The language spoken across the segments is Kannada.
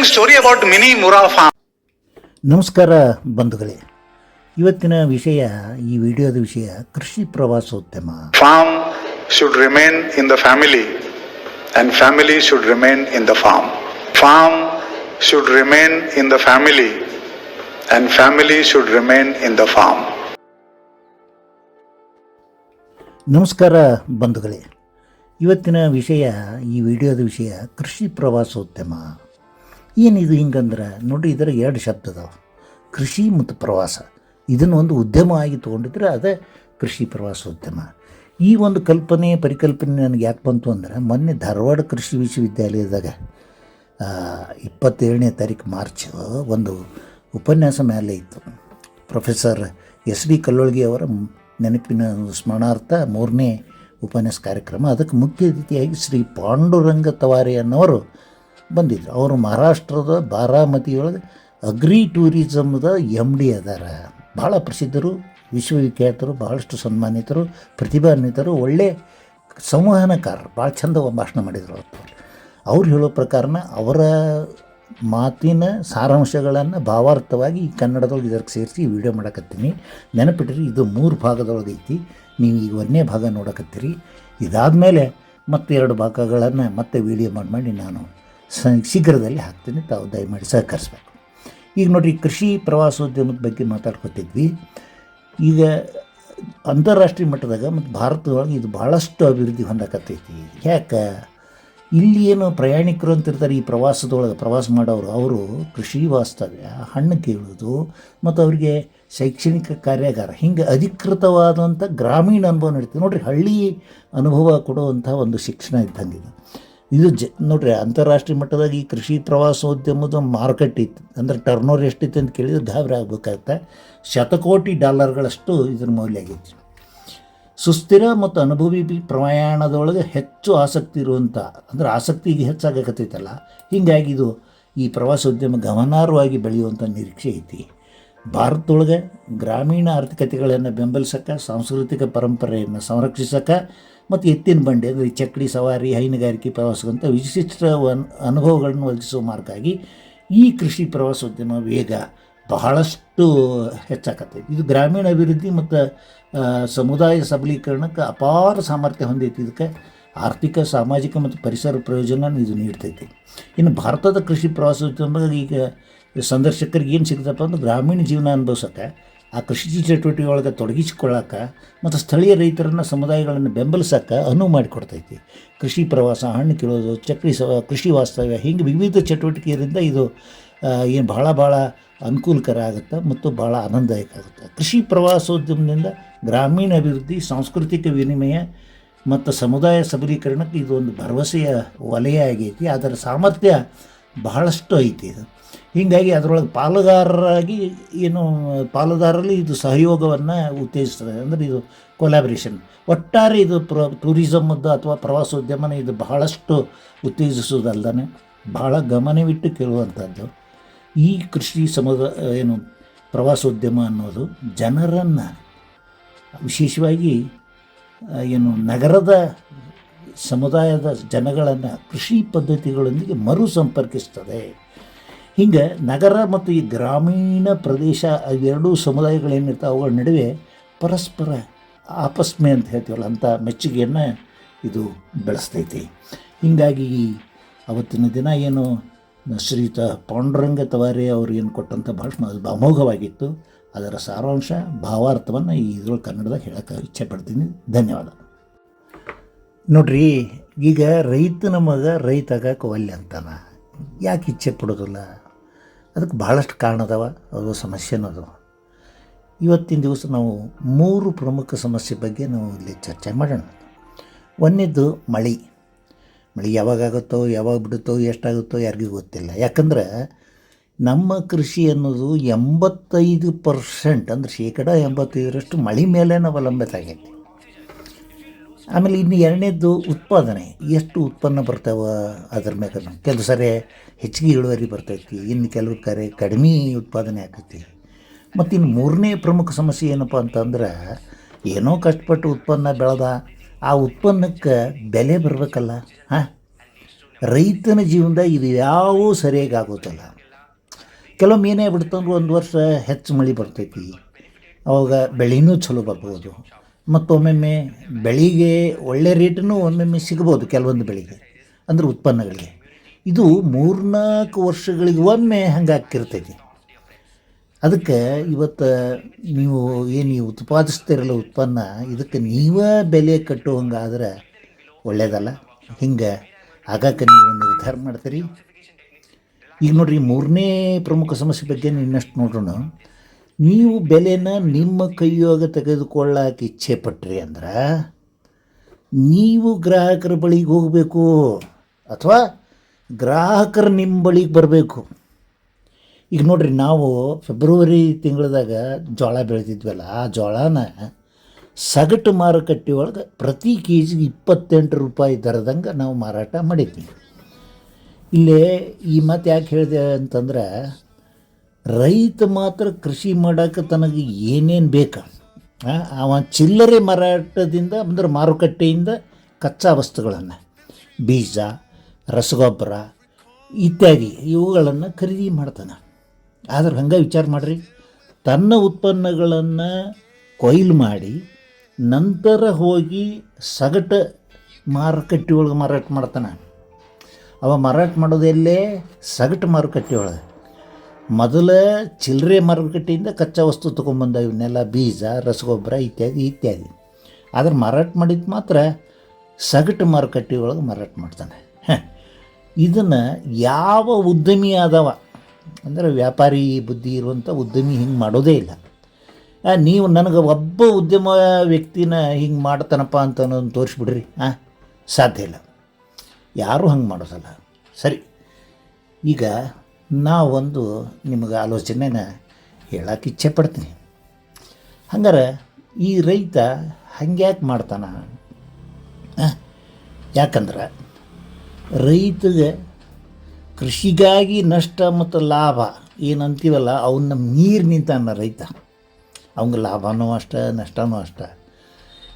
interesting story about Mini Mura farm. ನಮಸ್ಕಾರ ಬಂಧುಗಳೇ ಇವತ್ತಿನ ವಿಷಯ ಈ ವಿಡಿಯೋದ ವಿಷಯ ಕೃಷಿ ಪ್ರವಾಸೋದ್ಯಮ Farm should remain in the family, and family should remain in the farm. Farm should remain in the family, and family should remain in the farm. ನಮಸ್ಕಾರ ಬಂಧುಗಳೇ ಇವತ್ತಿನ ವಿಷಯ ಈ ವಿಡಿಯೋದ ವಿಷಯ ಕೃಷಿ ಪ್ರವಾಸೋದ್ಯಮ ಏನಿದು ಹಿಂಗಂದ್ರೆ, ನೋಡಿ ಇದರ ಎರಡು ಶಬ್ದ ಅದಾವ. ಕೃಷಿ ಮತ್ತು ಪ್ರವಾಸ. ಇದನ್ನು ಒಂದು ಉದ್ಯಮ ಆಗಿ ತೊಗೊಂಡಿದ್ರೆ ಅದೇ ಕೃಷಿ ಪ್ರವಾಸೋದ್ಯಮ ಈ ಒಂದು ಕಲ್ಪನೆ, ಪರಿಕಲ್ಪನೆ ನನಗೆ ಯಾಕೆ ಬಂತು ಅಂದ್ರೆ, ಮೊನ್ನೆ ಧಾರವಾಡ ಕೃಷಿ ವಿಶ್ವವಿದ್ಯಾಲಯದಾಗ ಇಪ್ಪತ್ತೇಳನೇ ತಾರೀಕು ಮಾರ್ಚ್ ಒಂದು ಉಪನ್ಯಾಸ ಮೇಲೆ ಇತ್ತು. ಪ್ರೊಫೆಸರ್ ಎಸ್ ಡಿ ಕಲ್ಲೊಳ್ಗಿ ಅವರ ನೆನಪಿನ ಸ್ಮರಣಾರ್ಥ ಮೂರನೇ ಉಪನ್ಯಾಸ ಕಾರ್ಯಕ್ರಮ. ಅದಕ್ಕೆ ಮುಖ್ಯ ಅತಿಥಿಯಾಗಿ ಶ್ರೀ ಪಾಂಡುರಂಗ ತವಾರಿ ಅನ್ನೋರು ಬಂದಿದ್ದರು ಅವರು ಮಹಾರಾಷ್ಟ್ರದ ಬಾರಾಮತಿಯೊಳಗೆ ಅಗ್ರಿ ಟೂರಿಸಮ್ದ ಎಂ ಡಿ ಅದಾರ. ಭಾಳ ಪ್ರಸಿದ್ಧರು, ವಿಶ್ವವಿಖ್ಯಾತರು, ಬಹಳಷ್ಟು ಸನ್ಮಾನಿತರು ಪ್ರತಿಭಾನ್ವಿತರು, ಒಳ್ಳೆ ಸಂವಹನಕಾರರು ಭಾಳ ಚಂದ ಭಾಷಣ ಮಾಡಿದರು ಅವರು. ಅವ್ರು ಹೇಳೋ ಪ್ರಕಾರನ ಅವರ ಮಾತಿನ ಸಾರಾಂಶಗಳನ್ನು ಭಾವಾರ್ಥವಾಗಿ ಈ ಕನ್ನಡದೊಳಗೆ ಇದಕ್ಕೆ ಸೇರಿಸಿ ವಿಡಿಯೋ ಮಾಡಕತ್ತೀನಿ. ನೆನಪಿಟ್ರಿ, ಇದು ಮೂರು ಭಾಗದೊಳಗೆ ಐತಿ. ನೀವು ಈಗ ಒಂದನೇ ಭಾಗ ನೋಡಕತ್ತೀರಿ. ಇದಾದಮೇಲೆ ಮತ್ತೆ ಎರಡು ಭಾಗಗಳನ್ನು ಮತ್ತೆ ವಿಡಿಯೋ ಮಾಡಿ ಮಾಡಿ ನಾನು ಸ, ಶೀಘ್ರದಲ್ಲಿ ಹಾಕ್ತೀನಿ. ತಾವು ದಯಮಾಡಿ ಸಹಕರಿಸ್ಬೇಕು. ಈಗ ನೋಡಿರಿ, ಕೃಷಿ ಪ್ರವಾಸೋದ್ಯಮದ ಬಗ್ಗೆ ಮಾತಾಡ್ಕೊತಿದ್ವಿ. ಈಗ ಅಂತಾರಾಷ್ಟ್ರೀಯ ಮಟ್ಟದಾಗ ಮತ್ತು ಭಾರತದೊಳಗೆ ಇದು ಭಾಳಷ್ಟು ಅಭಿವೃದ್ಧಿ ಹೊಂದಕತ್ತೈತಿ. ಯಾಕೆ? ಇಲ್ಲಿ ಏನು ಪ್ರಯಾಣಿಕರು ಅಂತಿರ್ತಾರೆ, ಈ ಪ್ರವಾಸದೊಳಗೆ ಪ್ರವಾಸ ಮಾಡೋರು, ಅವರು ಕೃಷಿ ವಾಸ್ತವ್ಯ, ಹಣ್ಣು ಕೇಳೋದು, ಮತ್ತು ಅವರಿಗೆ ಶೈಕ್ಷಣಿಕ ಕಾರ್ಯಾಗಾರ, ಹಿಂಗೆ ಅಧಿಕೃತವಾದಂಥ ಗ್ರಾಮೀಣ ಅನುಭವ ನಡೀತದೆ. ನೋಡಿರಿ, ಹಳ್ಳಿ ಅನುಭವ ಕೊಡುವಂಥ ಒಂದು ಶಿಕ್ಷಣ ಇದ್ದಂಗೆ ಇದು ಜ, ನೋಡ್ರಿ ಅಂತಾರಾಷ್ಟ್ರೀಯ ಮಟ್ಟದಾಗ ಈ ಕೃಷಿ ಪ್ರವಾಸೋದ್ಯಮದ ಮಾರುಕಟ್ಟೆ ಇತ್ತು. ಅಂದರೆ ಟರ್ನ್ ಓವರ್ ಎಷ್ಟಿತ್ತು ಅಂತ ಕೇಳಿದ್ರೆ ಗಾಬರಿ ಆಗ್ಬೇಕಾಗತ್ತೆ. ಶತಕೋಟಿ ಡಾಲರ್ಗಳಷ್ಟು ಇದ್ರ ಮೌಲ್ಯ ಆಗೈತಿ ಸುಸ್ಥಿರ ಮತ್ತು ಅನುಭವಿ ಪ್ರಯಾಣದೊಳಗೆ ಹೆಚ್ಚು ಆಸಕ್ತಿ ಇರುವಂಥ, ಅಂದರೆ ಆಸಕ್ತಿ ಈಗ ಹೆಚ್ಚಾಗಕತ್ತೈತಲ್ಲ, ಹೀಗಾಗಿ ಇದು ಈ ಪ್ರವಾಸೋದ್ಯಮ ಗಮನಾರ್ಹವಾಗಿ ಬೆಳೆಯುವಂಥ ನಿರೀಕ್ಷೆ ಐತಿ. ಭಾರತದೊಳಗೆ ಗ್ರಾಮೀಣ ಆರ್ಥಿಕತೆಗಳನ್ನು ಬೆಂಬಲಿಸಕ್ಕೆ ಸಾಂಸ್ಕೃತಿಕ ಪರಂಪರೆಯನ್ನು ಸಂರಕ್ಷಿಸಕ್ಕೆ ಮತ್ತು ಎತ್ತಿನ ಬಂಡಿ ಅಂದರೆ ಚಕ್ಕಡಿ ಸವಾರಿ, ಹೈನುಗಾರಿಕೆ ಪ್ರವಾಸಕ್ಕಂಥ ವಿಶಿಷ್ಟ ಅನ್ ಅನುಭವಗಳನ್ನು ಒದಗಿಸುವ ಮಾರ್ಗಾಗಿ ಈ ಕೃಷಿ ಪ್ರವಾಸೋದ್ಯಮ ವೇಗ ಬಹಳಷ್ಟು ಹೆಚ್ಚಾಕತ್ತೈತಿ. ಇದು ಗ್ರಾಮೀಣ ಅಭಿವೃದ್ಧಿ ಮತ್ತು ಸಮುದಾಯ ಸಬಲೀಕರಣಕ್ಕೆ ಅಪಾರ ಸಾಮರ್ಥ್ಯ ಹೊಂದೈತಿ. ಇದಕ್ಕೆ ಆರ್ಥಿಕ, ಸಾಮಾಜಿಕ ಮತ್ತು ಪರಿಸರ ಪ್ರಯೋಜನ ಇದು ನೀಡ್ತೈತಿ. ಇನ್ನು ಭಾರತದ ಕೃಷಿ ಪ್ರವಾಸೋದ್ಯಮ ಈಗ ಸಂದರ್ಶಕರಿಗೆ ಏನು ಸಿಗ್ತಪ್ಪ ಅಂದ್ರೆ ಗ್ರಾಮೀಣ ಜೀವನ ಅನುಭವಿಸೋಕೆ ಆ ಕೃಷಿ ಚಟುವಟಿಕೆ ಒಳಗೆ ತೊಡಗಿಸಿಕೊಳ್ಳೋಕೆ ಮತ್ತು ಸ್ಥಳೀಯ ರೈತರನ್ನು ಸಮುದಾಯಗಳನ್ನು ಬೆಂಬಲಿಸೋಕೆ ಅನುವು ಮಾಡಿಕೊಡ್ತೈತಿ. ಕೃಷಿ ಪ್ರವಾಸ, ಹಣ್ಣು ಕೀಳೋದು ಚಕ್ರಿ ಸ ಕೃಷಿ ವಾಸ್ತವ್ಯ ಹೀಗೆ ವಿವಿಧ ಚಟುವಟಿಕೆಯಿಂದ ಇದು ಏನು ಭಾಳ ಭಾಳ ಅನುಕೂಲಕರ ಆಗುತ್ತೆ ಮತ್ತು ಭಾಳ ಆನಂದದಾಯಕ ಆಗುತ್ತೆ. ಕೃಷಿ ಪ್ರವಾಸೋದ್ಯಮದಿಂದ ಗ್ರಾಮೀಣ ಅಭಿವೃದ್ಧಿ, ಸಾಂಸ್ಕೃತಿಕ ವಿನಿಮಯ ಮತ್ತು ಸಮುದಾಯ ಸಬಲೀಕರಣಕ್ಕೆ ಇದು ಒಂದು ಭರವಸೆಯ ವಲಯ ಆಗೈತಿ. ಅದರ ಸಾಮರ್ಥ್ಯ ಬಹಳಷ್ಟು ಐತಿ ಇದು. ಹೀಗಾಗಿ ಅದರೊಳಗೆ ಪಾಲುದಾರರಾಗಿ ಏನು ಪಾಲುದಾರರಲ್ಲಿ ಇದು ಸಹಯೋಗವನ್ನು ಉತ್ತೇಜಿಸ್ತದೆ. ಅಂದರೆ ಇದು ಕೊಲಾಬ್ರೇಷನ್ ಒಟ್ಟಾರೆ ಇದು ಪ್ರ ಟೂರಿಸಮದ್ದು ಅಥವಾ ಪ್ರವಾಸೋದ್ಯಮನ ಇದು ಬಹಳಷ್ಟು ಉತ್ತೇಜಿಸುವುದಲ್ಲದೆ ಬಹಳ ಗಮನವಿಟ್ಟು ಕೇಳುವಂಥದ್ದು ಈ ಕೃಷಿ ಸಮುದ ಏನು ಪ್ರವಾಸೋದ್ಯಮ ಅನ್ನೋದು ಜನರನ್ನು ವಿಶೇಷವಾಗಿ ಏನು ನಗರದ ಸಮುದಾಯದ ಜನಗಳನ್ನು ಕೃಷಿ ಪದ್ಧತಿಗಳೊಂದಿಗೆ ಮರು ಸಂಪರ್ಕಿಸ್ತದೆ ಹಿಂಗೆ ನಗರ ಮತ್ತು ಈ ಗ್ರಾಮೀಣ ಪ್ರದೇಶ ಎರಡೂ ಸಮುದಾಯಗಳೇನಿರ್ತಾವೆ ಅವುಗಳ ನಡುವೆ ಪರಸ್ಪರ ಆಪಸ್ಮೆ ಅಂತ ಹೇಳ್ತೀವಲ್ಲ, ಅಂಥ ಮೆಚ್ಚುಗೆಯನ್ನು ಇದು ಬೆಳೆಸ್ತೈತಿ. ಹೀಗಾಗಿ ಈ ಅವತ್ತಿನ ದಿನ ಏನು, ಶ್ರೀಯುತ ಪಾಂಡುರಂಗ ತವಾರಿ ಅವರು ಏನು ಕೊಟ್ಟಂಥ ಭಾಷಣ, ಅದು ಅಮೋಘವಾಗಿತ್ತು. ಅದರ ಸಾರಾಂಶ, ಭಾವಾರ್ಥವನ್ನು ಇದ್ರೊಳಗೆ ಕನ್ನಡದಾಗ ಹೇಳೋಕ್ಕೆ ಇಚ್ಛೆ ಪಡ್ತೀನಿ ಧನ್ಯವಾದ. ನೋಡ್ರಿ, ಈಗ ರೈತ ಆಗಕ್ಕೆ ಒಲ್ಲೆ ಅಂತಾನ. ಯಾಕೆ ಇಚ್ಛೆ ಪಡೋದಿಲ್ಲ? ಅದಕ್ಕೆ ಭಾಳಷ್ಟು ಕಾರಣ ಅದಾವ, ಅದು ಸಮಸ್ಯೆನೂ ಅದಾವ. ಇವತ್ತಿನ ದಿವಸ ನಾವು ಮೂರು ಪ್ರಮುಖ ಸಮಸ್ಯೆ ಬಗ್ಗೆ ನಾವು ಇಲ್ಲಿ ಚರ್ಚೆ ಮಾಡೋಣ. ಒಂದಿದ್ದು ಮಳೆ. ಮಳೆ ಯಾವಾಗ ಆಗುತ್ತೋ, ಯಾವಾಗ ಬಿಡುತ್ತೋ, ಎಷ್ಟಾಗುತ್ತೋ ಯಾರಿಗೂ ಗೊತ್ತಿಲ್ಲ. ಯಾಕಂದ್ರೆ ನಮ್ಮ ಕೃಷಿ ಅನ್ನೋದು ಎಂಬತ್ತೈದು ಪರ್ಸೆಂಟ್, ಅಂದ್ರೆ ಶೇಕಡ ಎಂಬತ್ತೈದರಷ್ಟು ಮಳೆ ಮೇಲೆ ಅವಲಂಬಿತ ಆಗೈತಿ ಆಮೇಲೆ ಇನ್ನು ಎರಡನೇದ್ದು ಉತ್ಪಾದನೆ. ಎಷ್ಟು ಉತ್ಪನ್ನ ಬರ್ತಾವ ಅದ್ರ ಮ್ಯಾಗ ಕೆಲವು ಸರಿ ಹೆಚ್ಚಿಗೆ ಇಳುವರಿ ಬರ್ತೈತಿ, ಇನ್ನು ಕೆಲವು ಕರೆ ಕಡಿಮೆ ಉತ್ಪಾದನೆ ಆಕೈತಿ. ಮತ್ತು ಇನ್ನು ಮೂರನೇ ಪ್ರಮುಖ ಸಮಸ್ಯೆ ಏನಪ್ಪ ಅಂತಂದ್ರೆ ಏನೋ ಕಷ್ಟಪಟ್ಟು ಉತ್ಪನ್ನ ಬೆಳೆದ ಆ ಉತ್ಪನ್ನಕ್ಕೆ ಬೆಲೆ ಬರಬೇಕಲ್ಲ, ಹಾಂ? ರೈತನ ಜೀವನದಾಗ ಇದು ಯಾವೂ ಸರಿಯಾಗಿ ಆಗೋದಿಲ್ಲ. ಕೆಲವೊಮ್ಮೆ ಏನೇ ಬಿಡ್ತಂದ್ರೆ ಒಂದು ವರ್ಷ ಹೆಚ್ಚು ಮಳೆ ಬರ್ತೈತಿ, ಅವಾಗ ಬೆಳೆನೂ ಚಲೋ ಬರ್ಬೋದು. ಮತ್ತು ಒಮ್ಮೊಮ್ಮೆ ಒಳ್ಳೆ ರೇಟನ್ನು ಒಮ್ಮೊಮ್ಮೆ ಸಿಗ್ಬೋದು ಕೆಲವೊಂದು ಬೆಳೆಗೆ ಅಂದ್ರೆ ಉತ್ಪನ್ನಗಳಿಗೆ. ಇದು ಮೂರ್ನಾಲ್ಕು ವರ್ಷಗಳಿಗೆ ಒಮ್ಮೆ ಹಂಗೆ ಅದಕ್ಕೆ ಇವತ್ತು ನೀವು ಏನು ನೀವು ಉತ್ಪಾದಿಸ್ತಿರಲ್ಲ ಉತ್ಪನ್ನ, ಇದಕ್ಕೆ ನೀವೇ ಬೆಲೆ ಕಟ್ಟುವಂಗಾದ್ರೆ ಒಳ್ಳೇದಲ್ಲ. ಹಿಂಗೆ ಆಗಕ್ಕೆ ನೀವು ನಿರ್ಧಾರ ಮಾಡ್ತೀರಿ. ಈಗ ನೋಡ್ರಿ, ಮೂರನೇ ಪ್ರಮುಖ ಸಮಸ್ಯೆ ಬಗ್ಗೆ ಇನ್ನಷ್ಟು ನೋಡೋಣ ನೀವು ಬೆಲೆನ ನಿಮ್ಮ ಕೈಯೊಳಗೆ ತೆಗೆದುಕೊಳ್ಳಕ್ಕೆ ಇಚ್ಛೆ ಪಟ್ರಿ ಅಂದ್ರೆ, ನೀವು ಗ್ರಾಹಕರ ಬಳಿಗೆ ಹೋಗಬೇಕು ಅಥವಾ ಗ್ರಾಹಕರು ನಿಮ್ಮ ಬಳಿಗೆ ಬರಬೇಕು. ಈಗ ನೋಡ್ರಿ, ನಾವು ಫೆಬ್ರವರಿ ತಿಂಗಳದಾಗ ಜೋಳ ಬೆಳೆದಿದ್ವಲ್ಲ, ಆ ಜೋಳನ ಸಗಟು ಮಾರುಕಟ್ಟೆ ಒಳಗೆ ಪ್ರತಿ ಕೆ ಜಿಗೆ ಇಪ್ಪತ್ತೆಂಟು ರೂಪಾಯಿ ದರದಂಗೆ ನಾವು ಮಾರಾಟ ಮಾಡಿದ್ವಿ. ಇಲ್ಲೇ ಈ ಮಾತು ಯಾಕೆ ಹೇಳಿದೆ ಅಂತಂದ್ರೆ ರೈತ ಮಾತ್ರ ಕೃಷಿ ಮಾಡೋಕೆ ತನಗೆ ಏನೇನು ಬೇಕು? ಅವ ಚಿಲ್ಲರೆ ಮಾರಾಟದಿಂದ ಅಂದ್ರೆ ಮಾರುಕಟ್ಟೆಯಿಂದ ಕಚ್ಚಾ ವಸ್ತುಗಳನ್ನು, ಬೀಜ, ರಸಗೊಬ್ಬರ ಇತ್ಯಾದಿ ಇವುಗಳನ್ನು ಖರೀದಿ ಮಾಡ್ತಾನೆ. ಆದ್ರೆ ಹಂಗೆ ವಿಚಾರ ಮಾಡಿರಿ, ತನ್ನ ಉತ್ಪನ್ನಗಳನ್ನು ಕೊಯ್ಲು ಮಾಡಿ ನಂತರ ಹೋಗಿ ಸಗಟ ಮಾರುಕಟ್ಟೆ ಒಳಗೆ ಮಾರಾಟ ಮಾಡ್ತಾನೆ. ಅವ ಮಾರಾಟ ಮಾಡೋದೆಲ್ಲೇ ಸಗಟು ಮಾರುಕಟ್ಟೆ ಒಳಗೆ ಮೊದಲ ಚಿಲ್ಲರೆ ಮಾರುಕಟ್ಟೆಯಿಂದ ಕಚ್ಚಾ ವಸ್ತು ತೊಗೊಂಬಂದ ಇವನ್ನೆಲ್ಲ ಬೀಜ, ರಸಗೊಬ್ಬರ ಇತ್ಯಾದಿ ಇತ್ಯಾದಿ. ಆದ್ರೆ ಮಾರಾಟ ಮಾಡಿದ್ದು ಮಾತ್ರ ಸಗಟು ಮಾರುಕಟ್ಟೆ ಒಳಗೆ ಮಾರಾಟ ಮಾಡ್ತಾನೆ. ಇದನ್ನು ಯಾವ ಉದ್ಯಮಿ ಆದವ? ಅಂದರೆ ವ್ಯಾಪಾರಿ ಬುದ್ಧಿ ಇರುವಂಥ ಉದ್ಯಮಿ ಹಿಂಗೆ ಮಾಡೋದೇ ಇಲ್ಲ. ನೀವು ನನಗೆ ಒಬ್ಬ ಉದ್ಯಮ ವ್ಯಕ್ತಿನ ಹಿಂಗೆ ಮಾಡ್ತಾನಪ್ಪ ಅಂತ ಅನ್ನೋದನ್ನು ತೋರಿಸ್ಬಿಡ್ರಿ. ಹಾಂ ಸಾಧ್ಯ ಇಲ್ಲ. ಯಾರೂ ಹಂಗೆ ಮಾಡೋದಲ್ಲ. ಸರಿ. ಈಗ ನಾವೊಂದು ನಿಮಗೆ ಆಲೋಚನೆನ ಹೇಳಕ್ಕೆ ಇಚ್ಛೆ ಪಡ್ತೀನಿ ಹಂಗಾರೆ ಈ ರೈತ ಹಂಗ್ಯಾಕೆ ಮಾಡ್ತಾನ? ಯಾಕಂದ್ರೆ ರೈತಗೆ ಕೃಷಿಗಾಗಿ ನಷ್ಟ ಮತ್ತು ಲಾಭ ಏನಂತೀವಲ್ಲ ಅವನ್ನ ಮೀರಿ ನಿಂತಾನ ರೈತ. ಅವಂಗೆ ಲಾಭನೂ ಅಷ್ಟ, ನಷ್ಟನೂ ಅಷ್ಟ.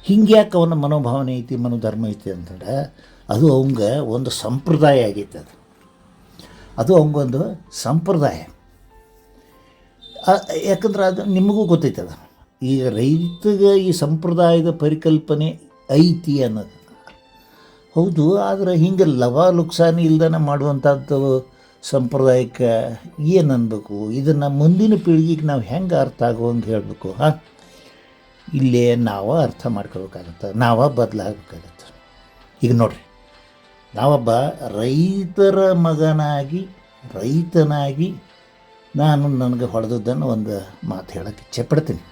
ಹಿಂಗ್ಯಾಕೆ ಅವನ ಮನೋಭಾವನೆ ಐತಿ, ಮನೋಧರ್ಮ ಐತಿ ಅಂತಂದ್ರೆ ಅದು ಅವಂಗೆ ಒಂದು ಸಂಪ್ರದಾಯ ಆಗೈತೆ ಅದು. ಅದು ಅವಂಗೊಂದು ಸಂಪ್ರದಾಯ. ಯಾಕಂದ್ರೆ ಅದು ನಿಮಗೂ ಗೊತ್ತೈತದ. ಈಗ ರೈತಗೆ ಈ ಸಂಪ್ರದಾಯದ ಪರಿಕಲ್ಪನೆ ಐತಿ ಅನ್ನೋದು. ಹೌದು, ಆದರೆ ಹಿಂಗೆ ಲವ ಲುಕ್ಸಾನಿ ಇಲ್ದನ ಮಾಡುವಂಥದ್ದು ಸಂಪ್ರದಾಯಕ್ಕೆ ಏನು ಅನ್ಬೇಕು? ಇದನ್ನು ಮುಂದಿನ ಪೀಳಿಗೆಗೆ ನಾವು ಹೆಂಗೆ ಅರ್ಥ ಆಗುವಂಗೆ ಹೇಳಬೇಕು, ಹಾಂ? ಇಲ್ಲೇ ನಾವು ಅರ್ಥ ಮಾಡ್ಕೋಬೇಕಾಗತ್ತೆ, ನಾವ ಬದಲಾಗಬೇಕಾಗತ್ತೆ. ಈಗ ನೋಡ್ರಿ. ನಾವೊಬ್ಬ ರೈತರ ಮಗನಾಗಿ, ರೈತನಾಗಿ ನಾನು ನನಗೆ ಹೊಡೆದದ್ದನ್ನು ಒಂದು ಮಾತು ಹೇಳೋಕ್ಕೆ ಇಚ್ಛೆ ಪಡ್ತೀನಿ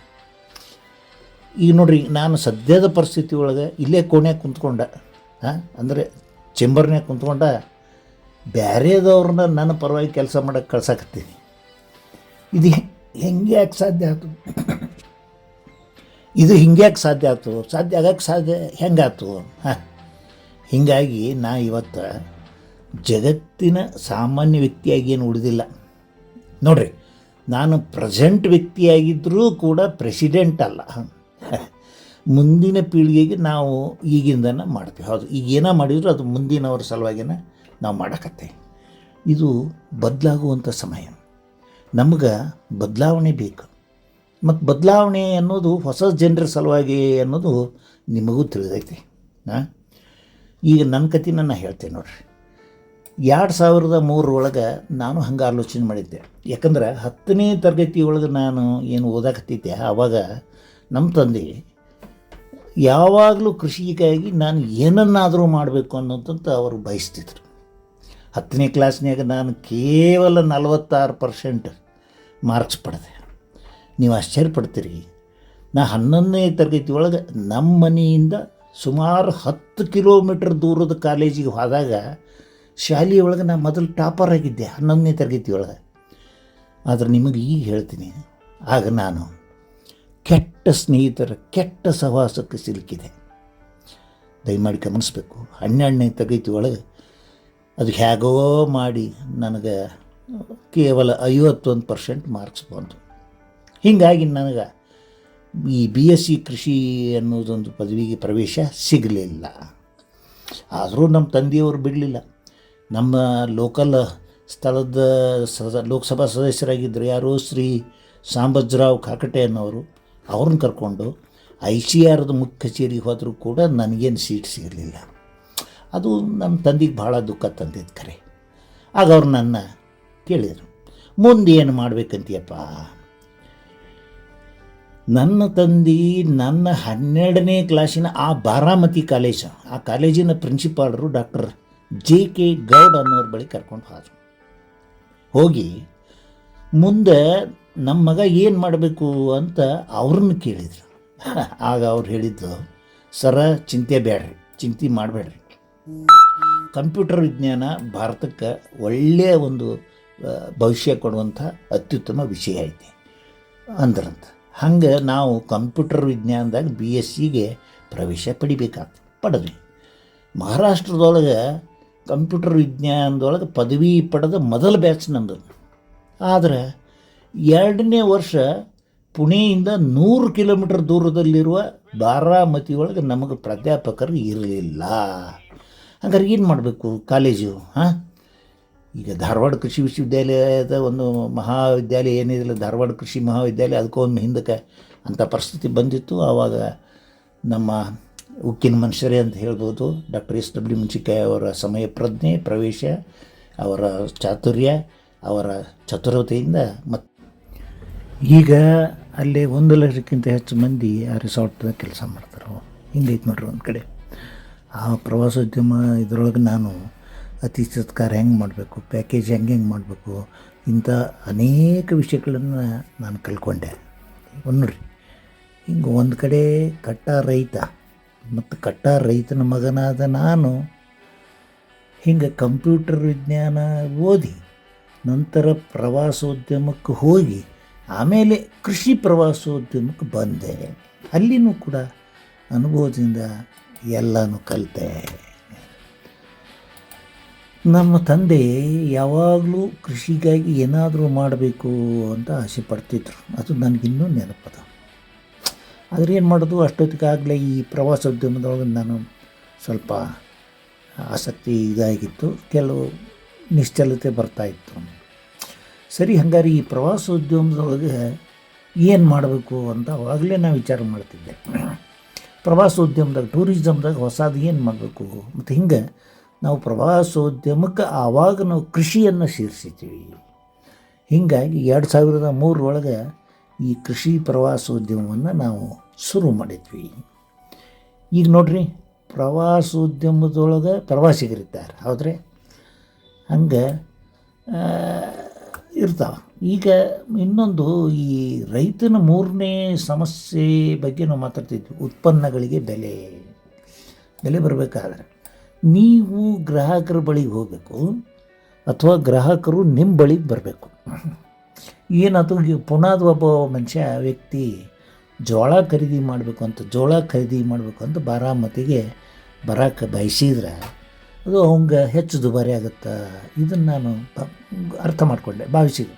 ಈಗ ನೋಡಿರಿ, ನಾನು ಸದ್ಯದ ಪರಿಸ್ಥಿತಿ ಒಳಗೆ ಇಲ್ಲೇ ಕೋಣೆ ಕುಂತ್ಕೊಂಡ ಹಾಂ ಅಂದರೆ ಚೆಂಬರ್ನೇ ಕುಂತ್ಕೊಂಡ ಬೇರೆದವ್ರನ್ನ ನನ್ನ ಪರವಾಗಿ ಕೆಲಸ ಮಾಡೋಕ್ಕೆ ಕಳ್ಸಕತ್ತೀನಿ. ಇದು ಹೆಂಗೆ ಯಾಕೆ ಸಾಧ್ಯ ಆಯ್ತು ಇದು ಹಿಂಗ್ಯಾಕೆ ಸಾಧ್ಯ ಆಯ್ತು ಸಾಧ್ಯ ಆಗಕ್ಕೆ ಸಾಧ್ಯ ಹೆಂಗಾಯ್ತು ಹಾಂ. ಹೀಗಾಗಿ ನಾ ಇವತ್ತು ಜಗತ್ತಿನ ಸಾಮಾನ್ಯ ವ್ಯಕ್ತಿಯಾಗಿ ಏನು ಉಳಿದಿಲ್ಲ. ನೋಡ್ರಿ, ನಾನು ಪ್ರೆಸೆಂಟ್ ವ್ಯಕ್ತಿಯಾಗಿದ್ದರೂ ಕೂಡ ಪ್ರೆಸಿಡೆಂಟ್ ಅಲ್ಲ. ಮುಂದಿನ ಪೀಳಿಗೆಗೆ ನಾವು ಈಗಿಂದನೇ ಮಾಡ್ತೀವಿ. ಹೌದು, ಈಗ ಏನೋ ಮಾಡಿದ್ರು ಅದು ಮುಂದಿನವ್ರ ಸಲುವಾಗಿನ ನಾವು ಮಾಡಕತ್ತೆ. ಇದು ಬದಲಾಗುವಂಥ ಸಮಯ. ನಮ್ಗೆ ಬದಲಾವಣೆ ಬೇಕು. ಮತ್ತು ಬದಲಾವಣೆ ಅನ್ನೋದು ಹೊಸ ಜನರ ಸಲುವಾಗಿ ಅನ್ನೋದು ನಿಮಗೂ ತಿಳಿದೈತಿ. ಹಾಂ ಈಗ ನನ್ನ ಕತೆ ನಾನು ಹೇಳ್ತೇನೆ ನೋಡ್ರಿ. ಎರಡು ಸಾವಿರದ ಮೂರರೊಳಗೆ ನಾನು ಹಂಗೆ ಆಲೋಚನೆ ಮಾಡಿದ್ದೆ. ಯಾಕಂದ್ರೆ ಹತ್ತನೇ ತರಗತಿ ಒಳಗೆ ನಾನು ಏನು ಓದಾಕತ್ತಿದ್ದೆ ಆವಾಗ ನಮ್ಮ ತಂದೆ ಯಾವಾಗಲೂ ಕೃಷಿಗಾಗಿ ನಾನು ಏನನ್ನಾದರೂ ಮಾಡಬೇಕು ಅನ್ನೋದಂತ ಅವರು ಬಯಸ್ತಿದ್ರು. ಹತ್ತನೇ ಕ್ಲಾಸ್ನಾಗ ನಾನು ಕೇವಲ ನಲವತ್ತಾರು ಪರ್ಸೆಂಟ್ ಮಾರ್ಕ್ಸ್ ಪಡೆದೆ. ನೀವು ಆಶ್ಚರ್ಯಪಡ್ತೀರಿ, ನಾ ಹನ್ನೊಂದನೇ ತರಗತಿ ಒಳಗೆ ನಮ್ಮ ಮನೆಯಿಂದ ಸುಮಾರು ಹತ್ತು ಕಿಲೋಮೀಟ್ರ್ ದೂರದ ಕಾಲೇಜಿಗೆ ಹೋದಾಗ ಶಾಲೆಯೊಳಗೆ ನಾನು ಮೊದಲು ಟಾಪರ್ ಆಗಿದ್ದೆ, ಹನ್ನೊಂದನೇ ತರಗತಿ ಒಳಗೆ. ಆದರೆ ನಿಮಗೆ ಈಗ ಹೇಳ್ತೀನಿ, ಆಗ ನಾನು ಕೆಟ್ಟ ಸ್ನೇಹಿತರ, ಕೆಟ್ಟ ಸಹವಾಸಕ್ಕೆ ಸಿಲುಕಿದೆ. ದಯಮಾಡಿ ಗಮನಿಸ್ಬೇಕು, ಹನ್ನೆರಡನೇ ತರಗತಿ ಒಳಗೆ ಅದು ಹೇಗೋ ಮಾಡಿ ನನಗೆ ಕೇವಲ ಐವತ್ತೊಂದು ಪರ್ಸೆಂಟ್ ಮಾರ್ಕ್ಸ್ ಬಂತು. ಹೀಗಾಗಿ ನನಗೆ ಈ ಬಿ ಎಸ್ ಸಿ ಕೃಷಿ ಅನ್ನೋದೊಂದು ಪದವಿಗೆ ಪ್ರವೇಶ ಸಿಗಲಿಲ್ಲ. ಆದರೂ ನಮ್ಮ ತಂದೆಯವರು ಬಿಡಲಿಲ್ಲ. ನಮ್ಮ ಲೋಕಲ್ ಸ್ಥಳದ ಸದ, ಲೋಕಸಭಾ ಸದಸ್ಯರಾಗಿದ್ದರು ಯಾರು ಶ್ರೀ ಸಾಂಬಜ್ರಾವ್ ಕಾಕಟೆ ಅನ್ನೋರು ಅವ್ರನ್ನ ಕರ್ಕೊಂಡು ಐ ಸಿ ಆರ್ದ ಮುಖ್ಯ ಕಚೇರಿಗೆ ಹೋದರೂ ಕೂಡ ನನಗೇನು ಸೀಟ್ ಸಿಗಲಿಲ್ಲ. ಅದು ನಮ್ಮ ತಂದೆಗೆ ಭಾಳ ದುಃಖ ತಂದಿದ್ದು ಕರೆ. ಆಗ ಅವ್ರು ನನ್ನ ಕೇಳಿದರು ಮುಂದೆ ಏನು ಮಾಡ್ಬೇಕಂತೀಯಪ್ಪ? ನನ್ನ ತಂದೆ, ನನ್ನ ಹನ್ನೆರಡನೇ ಕ್ಲಾಸಿನ ಆ ಬಾರಾಮತಿ ಕಾಲೇಜ, ಆ ಕಾಲೇಜಿನ ಪ್ರಿನ್ಸಿಪಾಲರು ಡಾಕ್ಟರ್ ಜೆ ಕೆ ಗೌಡ್ ಅನ್ನೋರ ಬಳಿ ಕರ್ಕೊಂಡು ಹೋದ್ರು. ಹೋಗಿ, ಮುಂದೆ ನಮ್ಮ ಮಗ ಏನು ಮಾಡಬೇಕು ಅಂತ ಅವ್ರನ್ನ ಕೇಳಿದರು. ಆಗ ಅವ್ರು ಹೇಳಿದ್ದು, ಸರ, ಚಿಂತೆ ಬೇಡ್ರಿ ಚಿಂತೆ ಮಾಡಬೇಡ್ರಿ. ಕಂಪ್ಯೂಟರ್ ವಿಜ್ಞಾನ ಭಾರತಕ್ಕೆ ಒಳ್ಳೆಯ ಒಂದು ಭವಿಷ್ಯ ಕೊಡುವಂಥ ಅತ್ಯುತ್ತಮ ವಿಷಯ ಐತಿ. ಅಂದ್ರಂತ. ಹಂಗೆ ನಾವು ಕಂಪ್ಯೂಟರ್ ವಿಜ್ಞಾನದಾಗ ಬಿ ಎಸ್ ಸಿಗೆ ಪ್ರವೇಶ ಪಡಿಬೇಕಾಗ್ತದೆ, ಪಡೆದ್ವಿ. ಮಹಾರಾಷ್ಟ್ರದೊಳಗೆ ಕಂಪ್ಯೂಟರ್ ವಿಜ್ಞಾನದೊಳಗೆ ಪದವಿ ಪಡೆದ ಮೊದಲ ಬ್ಯಾಚ್ ನಂದು ಆದರೆ ಎರಡನೇ ವರ್ಷ ಪುಣೆಯಿಂದ ನೂರು ಕಿಲೋಮೀಟರ್ ದೂರದಲ್ಲಿರುವ ಬಾರಾಮತಿ ಒಳಗೆ ನಮಗೆ ಪ್ರಾಧ್ಯಾಪಕರು ಇರಲಿಲ್ಲ. ಹಂಗಾರೆ ಏನು ಮಾಡಬೇಕು ಕಾಲೇಜು ಹಾಂ? ಈಗ ಧಾರವಾಡ ಕೃಷಿ ವಿಶ್ವವಿದ್ಯಾಲಯದ ಒಂದು ಮಹಾವಿದ್ಯಾಲಯ ಏನಿದೆಯಲ್ಲ, ಧಾರವಾಡ ಕೃಷಿ ಮಹಾವಿದ್ಯಾಲಯ, ಅದಕ್ಕೊಂದು ಹಿಂದಕ್ಕೆ ಅಂಥ ಪರಿಸ್ಥಿತಿ ಬಂದಿತ್ತು. ಆವಾಗ ನಮ್ಮ ಉಕ್ಕಿನ ಮನುಷ್ಯರೇ ಅಂತ ಹೇಳ್ಬೋದು, ಡಾಕ್ಟರ್ ಎಸ್ ಡಬ್ಲ್ಯೂ ಮುನ್ಸಿಕಾಯಿ ಅವರ ಸಮಯ ಪ್ರಜ್ಞೆ, ಪ್ರವೇಶ, ಅವರ ಚಾತುರ್ಯ, ಅವರ ಚತುರತೆಯಿಂದ ಮತ್ತು ಈಗ ಅಲ್ಲಿ ಒಂದು ಲಕ್ಷಕ್ಕಿಂತ ಹೆಚ್ಚು ಮಂದಿ ಆ ರೆಸಾರ್ಟ್ದಾಗ ಕೆಲಸ ಮಾಡ್ತಾರೆ ಹಿಂಗೈತೆ ನೋಡ್ರಿ ಒಂದು ಕಡೆ. ಆ ಪ್ರವಾಸೋದ್ಯಮ ಇದರೊಳಗೆ ನಾನು ಅತಿ ಸತ್ಕಾರ ಹೆಂಗೆ ಮಾಡಬೇಕು ಪ್ಯಾಕೇಜ್ ಹೆಂಗೆ ಹೆಂಗೆ ಮಾಡಬೇಕು, ಇಂಥ ಅನೇಕ ವಿಷಯಗಳನ್ನು ನಾನು ಕಲ್ತ್ಕೊಂಡೆ ನೋಡ್ರಿ ಹಿಂಗೆ ಒಂದು ಕಡೆ ಕಟ್ಟ ರೈತ ಮತ್ತು ಕಟ್ಟ ರೈತನ ಮಗನಾದ ನಾನು ಹಿಂಗೆ ಕಂಪ್ಯೂಟರ್ ವಿಜ್ಞಾನ ಓದಿ, ನಂತರ ಪ್ರವಾಸೋದ್ಯಮಕ್ಕೆ ಹೋಗಿ, ಆಮೇಲೆ ಕೃಷಿ ಪ್ರವಾಸೋದ್ಯಮಕ್ಕೆ ಬಂದೆ. ಅಲ್ಲಿನೂ ಕೂಡ ಅನುಭವದಿಂದ ಎಲ್ಲನೂ ಕಲಿತೆ. ನಮ್ಮ ತಂದೆ ಯಾವಾಗಲೂ ಕೃಷಿಗಾಗಿ ಏನಾದರೂ ಮಾಡಬೇಕು ಅಂತ ಆಸೆ ಪಡ್ತಿದ್ರು. ಅದು ನನಗಿನ್ನೂ ನೆನಪದ. ಆದರೆ ಏನು ಮಾಡೋದು, ಅಷ್ಟೊತ್ತಿಗಾಗಲೇ ಈ ಪ್ರವಾಸೋದ್ಯಮದೊಳಗೆ ನಾನು ಸ್ವಲ್ಪ ಆಸಕ್ತಿ ಇದಾಗಿತ್ತು. ಕೆಲವು ನಿಶ್ಚಲತೆ ಬರ್ತಾಯಿತ್ತು ಸರಿ, ಹಂಗಾರೆ ಈ ಪ್ರವಾಸೋದ್ಯಮದೊಳಗೆ ಏನು ಮಾಡಬೇಕು ಅಂತ ಅವಾಗಲೇ ನಾನು ವಿಚಾರ ಮಾಡ್ತಿದ್ದೆ. ಪ್ರವಾಸೋದ್ಯಮದಾಗ ಟೂರಿಸಮ್ದಾಗ ಹೊಸದು ಏನು ಮಾಡಬೇಕು? ಮತ್ತು ಹಿಂಗೆ ನಾವು ಪ್ರವಾಸೋದ್ಯಮಕ್ಕೆ ಆವಾಗ ನಾವು ಕೃಷಿಯನ್ನು ಸೇರಿಸಿತೀವಿ ಹೀಗಾಗಿ ಎರಡು ಸಾವಿರದ ಮೂರರೊಳಗೆ ಈ ಕೃಷಿ ಪ್ರವಾಸೋದ್ಯಮವನ್ನು ನಾವು ಶುರು ಮಾಡಿದ್ವಿ. ಈಗ ನೋಡ್ರಿ, ಪ್ರವಾಸೋದ್ಯಮದೊಳಗೆ ಪ್ರವಾಸಿಗರಿದ್ದಾರೆ, ಹೌದ್ರಿ? ಹಂಗೆ ಇರ್ತಾವ. ಈಗ ಇನ್ನೊಂದು ಈ ರೈತನ ಮೂರನೇ ಸಮಸ್ಯೆ ಬಗ್ಗೆ ನಾವು ಮಾತಾಡ್ತಿದ್ವಿ. ಉತ್ಪನ್ನಗಳಿಗೆ ಬೆಲೆ. ಬೆಲೆ ಬರಬೇಕಾದ್ರೆ. ನೀವು ಗ್ರಾಹಕರ ಬಳಿಗೆ ಹೋಗಬೇಕು ಅಥವಾ ಗ್ರಾಹಕರು ನಿಮ್ಮ ಬಳಿಗೆ ಬರಬೇಕು. ಏನಾದರೂ ಪುನಾದ ಒಬ್ಬ ಮನುಷ್ಯ ವ್ಯಕ್ತಿ ಜೋಳ ಖರೀದಿ ಮಾಡಬೇಕು ಅಂತ, ಜೋಳ ಖರೀದಿ ಮಾಡಬೇಕು ಅಂತ ಬಾರಾಮತಿಗೆ ಬರೋಕ್ಕೆ ಬಯಸಿದ್ರೆ ಅದು ಅವಂಗೆ ಹೆಚ್ಚು ದುಬಾರಿ ಆಗುತ್ತೆ? ಇದನ್ನು ನಾನು ಅರ್ಥ ಮಾಡಿಕೊಂಡೆ, ಭಾವಿಸಿದೆ.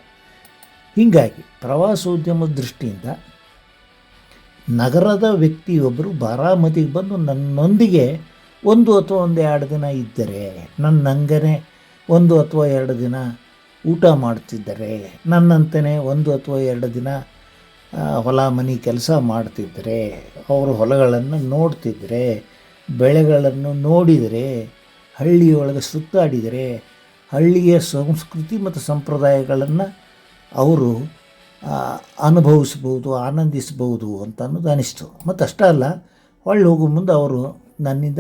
ಹೀಗಾಗಿ ಪ್ರವಾಸೋದ್ಯಮದ ದೃಷ್ಟಿಯಿಂದ ನಗರದ ವ್ಯಕ್ತಿಯೊಬ್ಬರು ಬಾರಾಮತಿಗೆ ಬಂದು ನನ್ನೊಂದಿಗೆ ಒಂದು ಅಥವಾ ಒಂದು ಎರಡು ದಿನ ಇದ್ದರೆ, ನನ್ನಂಗನೆ ಒಂದು ಅಥವಾ ಎರಡು ದಿನ ಊಟ ಮಾಡ್ತಿದ್ದರೆ ನನ್ನಂತೆಯೇ ಒಂದು ಅಥವಾ ಎರಡು ದಿನ ಹೊಲ ಮನೆ ಕೆಲಸ ಮಾಡ್ತಿದ್ದರೆ, ಅವರು ಹೊಲಗಳನ್ನು ನೋಡ್ತಿದ್ದರೆ, ಬೆಳೆಗಳನ್ನು ನೋಡಿದರೆ, ಹಳ್ಳಿಯೊಳಗೆ ಸುತ್ತಾಡಿದರೆ, ಹಳ್ಳಿಯ ಸಂಸ್ಕೃತಿ ಮತ್ತು ಸಂಪ್ರದಾಯಗಳನ್ನು ಅವರು ಅನುಭವಿಸ್ಬೋದು ಆನಂದಿಸ್ಬೋದು ಅಂತ ಅನ್ನೋದು ಅನಿಸ್ತು. ಮತ್ತು ಅಷ್ಟೇ ಅಲ್ಲ ಹೊಳ್ಳಿ ಹೋಗೋ ಮುಂದೆ ಅವರು ನನ್ನಿಂದ